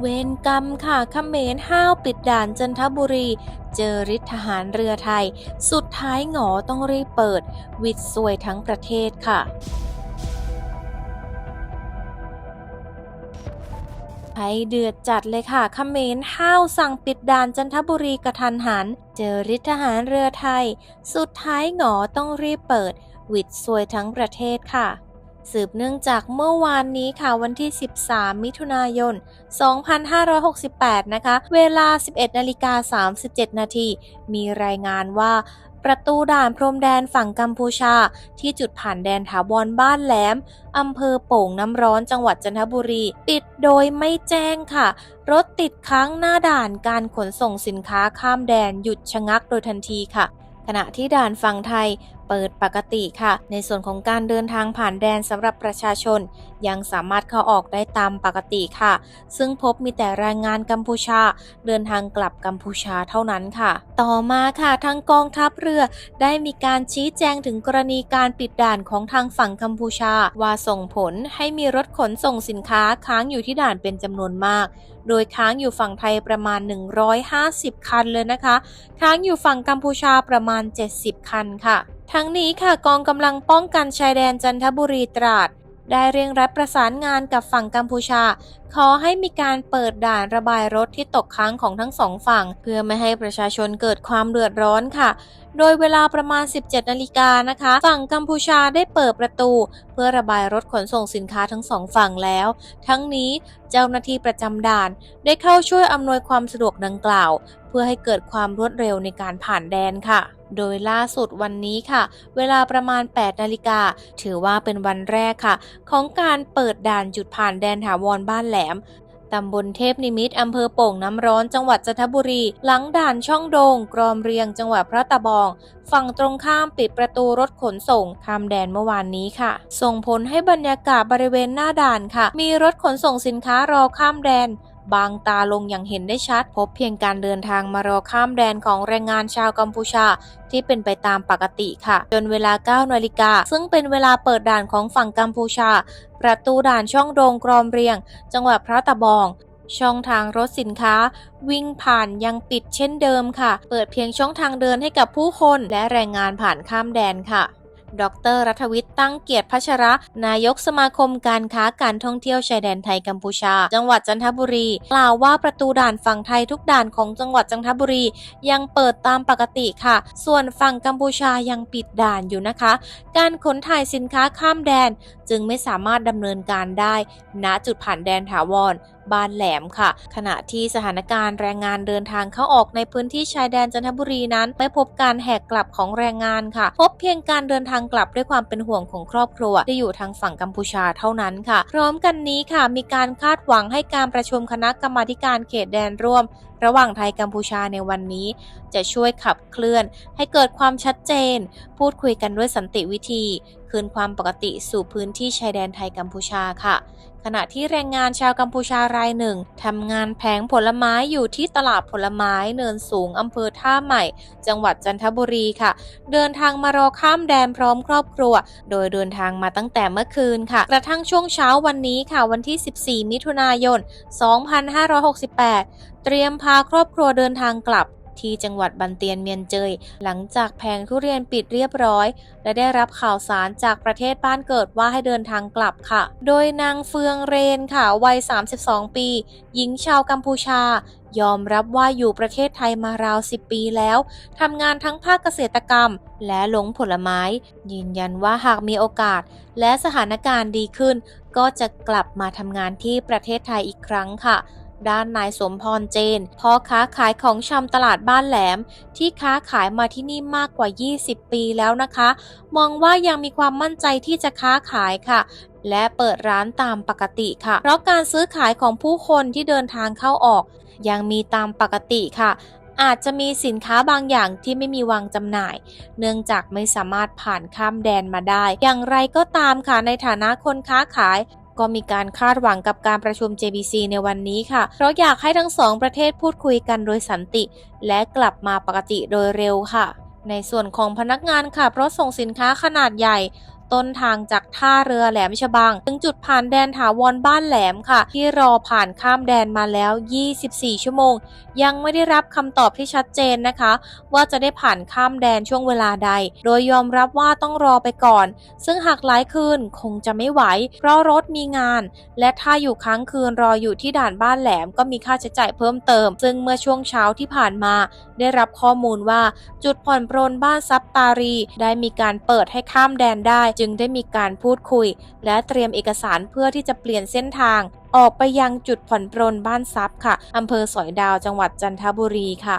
เวรกรรมค่ะเขมรห้าวปิดด่านจันทบุรี เจอริทหารเรือไทย สุดท้ายหงอต้องรีบเปิด วิดซวยทั้งประเทศค่ะไทยเดือดจัดเลยค่ะเขมรห้าวสั่งปิดด่านจันทบุรีกระทันหัน เจอริทหารเรือไทย สุดท้ายหงอต้องรีบเปิด วิดซวยทั้งประเทศค่ะ สืบเนื่องจากเมื่อวานนี้ค่ะวันที่ 13 มิถุนายน 2568 นะคะ เวลา 11นาฬิกา37 นาที มีรายงานว่าประตูด่านพรมแดนฝั่งกัมพูชา ที่จุดผ่านแดนถาวรบ้านแหลม อำเภอโป่งน้ำร้อนจังหวัดจันทบุรี ปิดโดยไม่แจ้งค่ะ รถติดค้างหน้าด่านการขนส่งสินค้าข้ามแดนหยุดชะงักโดยทันทีค่ะ ขณะที่ด่านฝั่งไทย เปิดปกติค่ะ ในส่วนของการเดินทางผ่านแดนสำหรับประชาชน ยังสามารถเข้าออกได้ตามปกติค่ะ ซึ่งพบมีแต่แรงงานกัมพูชา เดินทางกลับกัมพูชาเท่านั้นค่ะ ต่อมาค่ะทางกองทัพเรือได้มีการชี้แจงถึงกรณีการปิดด่านของทางฝั่งกัมพูชา ว่าส่งผลให้มีรถขนส่งสินค้าค้างอยู่ที่ด่านเป็นจำนวนมาก โดยค้างอยู่ฝั่งไทยประมาณ 150 คันเลยนะคะ ค้างอยู่ฝั่งกัมพูชาประมาณ 70 คันค่ะ ทั้งนี้ค่ะกองกำลังป้องกันชายแดนจันทบุรีตราด ได้เร่งรัดประสานงานกับฝั่งกัมพูชา ขอให้มีการเปิดด่านระบายรถที่ตกค้างของทั้งสองฝั่ง เพื่อไม่ให้ประชาชนเกิดความเดือดร้อนค่ะ โดยเวลาประมาณ 17 นาฬิกานะคะ ฝั่งกัมพูชาได้เปิดประตู เพื่อระบายรถขนส่งสินค้าทั้งสองฝั่งแล้ว ทั้งนี้เจ้าหน้าที่ประจำด่าน ได้เข้าช่วยอำนวยความสะดวกดังกล่าว เพื่อให้เกิดความรวดเร็วในการผ่านแดนค่ะ โดยล่าสุดวันนี้ค่ะ เวลาประมาณ 8 นาฬิกา ถือว่าเป็นวันแรกค่ะ ของการเปิดด่านจุดผ่านแดนถาวรบ้านแหลมตำบลเทพนิมิตอำเภอโป่งน้ำร้อนจังหวัดจันทบุรี หลังด่านช่องโดง กรอมเรียงจังหวัดพระตะบอง ฝั่งตรงข้ามปิดประตูรถขนส่งข้ามแดนเมื่อวานนี้ค่ะ ส่งผลให้บรรยากาศบริเวณหน้าด่านค่ะ มีรถขนส่งสินค้ารอข้ามแดน บางตาลงอย่างเห็นได้ชัด พบเพียงการเดินทางมารอข้ามแดนของแรงงานชาวกัมพูชาที่เป็นไปตามปกติค่ะ จนเวลา 9 นาฬิกา ซึ่งเป็นเวลาเปิดด่านของฝั่งกัมพูชา ประตูด่านช่องโดงกรอมเรียง จังหวัดพระตะบองช่องทางรถสินค้า วิ่งผ่านยังปิดเช่นเดิมค่ะ เปิดเพียงช่องทางเดินให้กับผู้คนและแรงงานผ่านข้ามแดนค่ะ ดรรัฐวิทย์ตั้งเกียรติพัชระ นายกสมาคมการค้าการท่องเที่ยวชายแดนไทยกัมพูชา จังหวัดจันทบุรี กล่าวว่าประตูด่านฝั่งไทยทุกด่านของจังหวัดจันทบุรี ยังเปิดตามปกติค่ะ ส่วนฝั่งกัมพูชายังปิดด่านอยู่นะคะ การขนถ่ายสินค้าข้ามแดน จึงไม่สามารถดำเนินการได้ณจุดผ่านแดนถาวร บานแหลมค่ะ ขณะที่สถานการณ์แรงงานเดินทางเข้าออกในพื้นที่ชายแดนจันทบุรีนั้น ไม่พบการแหกกลับของแรงงานค่ะ พบเพียงการเดินทางกลับด้วยความเป็นห่วงของครอบครัวที่อยู่ทางฝั่งกัมพูชาเท่านั้นค่ะ พร้อมกันนี้ค่ะมีการคาดหวังให้การประชุมคณะกรรมาการเขตแดนร่วม ระหว่างไทยกัมพูชาในวันนี้ จะช่วยขับเคลื่อน ให้เกิดความชัดเจน พูดคุยกันด้วยสันติวิธี คืนความปกติสู่พื้นที่ชายแดนไทยกัมพูชาค่ะ ขณะที่แรงงานชาวกัมพูชารายหนึ่งทำงานแผงผลไม้อยู่ที่ตลาดผลไม้เนินสูงอำเภอท่าใหม่ จังหวัดจันทบุรีค่ะ เดินทางมารอข้ามแดนพร้อมครอบครัว โดยเดินทางมาตั้งแต่เมื่อคืนค่ะ กระทั่งช่วงเช้าวันนี้ค่ะวันที่ 14 มิถุนายน 2568 เตรียมพาาครอบครัวเดินทางกลับที่จังหวัดบันเตียนเมียนเจย หลังจากแผงทุเรียนปิดเรียบร้อย และได้รับข่าวสารจากประเทศบ้านเกิดว่าให้เดินทางกลับค่ะ โดยนางเฟืองเรนค่ะวัย 32 ปี หญิงชาวกัมพูชา ยอมรับว่าอยู่ประเทศไทยมาราว 10 ปีแล้วทำงานทั้งภาคเกษตรกรรม และหลงผลไม้ ยืนยันว่าหากมีโอกาส และสถานการณ์ดีขึ้น ก็จะกลับมาทำงานที่ประเทศไทยอีกครั้งค่ะ ด้านนายสมพรเจนพ่อค้าขายของชำตลาดบ้านแหลม ที่ค้าขายมาที่นี่มากกว่า 20 ปีแล้วนะคะ มองว่ายังมีความมั่นใจที่จะค้าขายค่ะและเปิดร้านตามปกติค่ะ เพราะการซื้อขายของผู้คนที่เดินทางเข้าออก ยังมีตามปกติค่ะ อาจจะมีสินค้าบางอย่างที่ไม่มีวางจำหน่าย เนื่องจากไม่สามารถผ่านข้ามแดนมาได้ อย่างไรก็ตามค่ะในฐานะคนค้าขาย ก็มีการคาดหวังกับการประชุม JBC ในวันนี้ค่ะ เพราะอยากให้ทั้งสองประเทศพูดคุยกันโดยสันติ และกลับมาปกติโดยเร็วค่ะ ในส่วนของพนักงานค่ะ เพราะส่งสินค้าขนาดใหญ่ ต้นทางจากท่าเรือแหลมฉบัง ถึงจุดผ่านแดนถาวรบ้านแหลมค่ะ ที่รอผ่านข้ามแดนมาแล้ว 24 ชั่วโมง ยังไม่ได้รับคำตอบที่ชัดเจนนะคะ ว่าจะได้ผ่านข้ามแดนช่วงเวลาใด โดยยอมรับว่าต้องรอไปก่อน ซึ่งหากหลายคืนคงจะไม่ไหว เพราะรถมีงาน และถ้าอยู่ค้างคืนรออยู่ที่ด่านบ้านแหลมก็มีค่าใช้จ่ายเพิ่มเติม ซึ่งเมื่อช่วงเช้าที่ผ่านมา ได้รับข้อมูลว่าจุดผ่อนปรนบ้านซับตารี ได้มีการเปิดให้ข้ามแดนได้จึงได้มีการพูดคุย และเตรียมเอกสารเพื่อที่จะเปลี่ยนเส้นทาง ออกไปยังจุดผ่อนปรนบ้านซับค่ะอำเภอสอยดาวจังหวัดจันทบุรีค่ะ